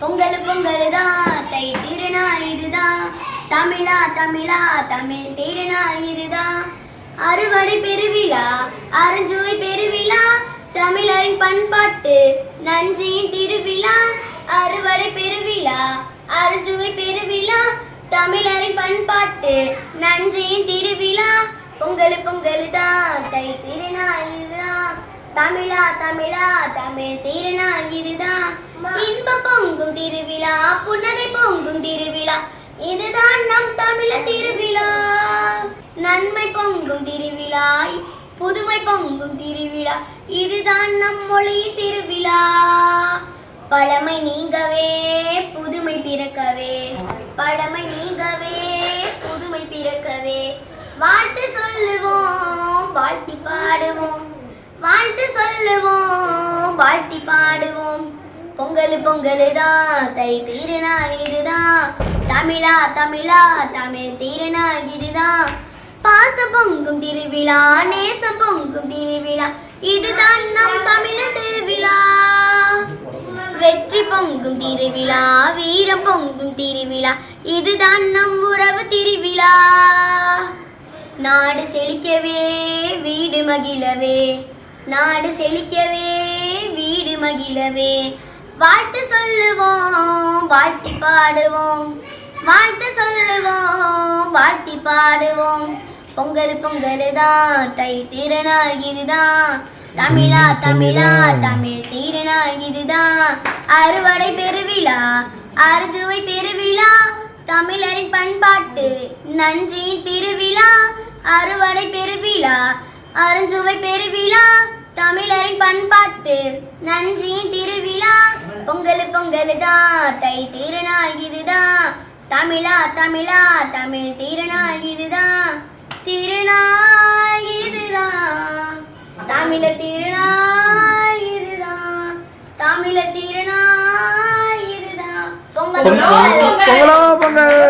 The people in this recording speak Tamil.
பொங்கல் பொங்கல் தான் தை திருநாள் இதுதான் தமிழா தமிழா தமிழ் திருநாள் இதுதான் அறுவடை பெருவிழா அருஞ்சுவை பெருவிழா. தமிழரின் பண்பாட்டு நன்றியின் திருவிழா. அறுவடை பெருவிழா அருஞ்சுவை பெருவிழா. தமிழரின் பண்பாட்டு நன்றியின் திருவிழா. பொங்கல் பொங்கல் தான் தை திருநாள் இதுதான் தமிழா தமிழா தமிழ் திருநாள் இதுதான். இன்ப பொங்கும் திருவிழா புன்னகை பொங்கும் திருவிழா இதுதான் நம் தமிழர் திருவிழா. நன்மை பொங்கும் திருவிழா புதுமை பொங்கும் திருவிழா இதுதான் நம் மொழி திருவிழா. பழமை நீங்கவே புதுமை பிறக்கவே. பழமை நீங்கவே புதுமை பிறக்கவே. வாழ்த்து சொல்லுவோம் வாழ்த்தி பாடுவோம். வாழ்த்து சொல்லுவோம் வாழ்த்தி பாடுவோம். பொங்கல் பொங்கல் தான் தை திருநாள் இதுதான் தமிழா தமிழா தமிழ் திருநாள் இதுதான் பாச பொங்கும் திருவிழா நேச பொங்கும் திருவிழா இதுதான் நம் தமிழன் திருவிழா. வெற்றி பொங்கும் திருவிழா வீரம் பொங்கும் திருவிழா இதுதான் நம் உறவு திருவிழா. நாடு செழிக்கவே வீடு மகிழவே நாடு செழிக்கவே வீடு மகிழவே. வாழ்த்து சொல்லுவோம் வாழ்த்தி பாடுவோம். வாழ்த்து சொல்லுவோம் வாழ்த்தி பாடுவோம். பொங்கல் பொங்கல் தான் தை திருநாள் இதுதான் தமிழா தமிழா தமிழ் திருநாள் இதுதான் அறுவடை பெருவிழா அறுஜுவை பெருவிழா. தமிழரின் பண்பாட்டு நன்றி திருவிழா. அறுவடை பெருவிழா அருஞ்சுவை பெருவிழா. தமிழரின் பண்பாட்டு நன்றி திருவிழா. பொங்கல் பொங்கல் தான் தை திருநாள் இதுதான் தமிழா தமிழா தமிழ் திருநாள் இதுதான் திருநாள் இதுதான் தமிழர் திருநாள் இதுதான் தமிழர் திருநாள் இதுதான் பொங்கல் பொங்கல்.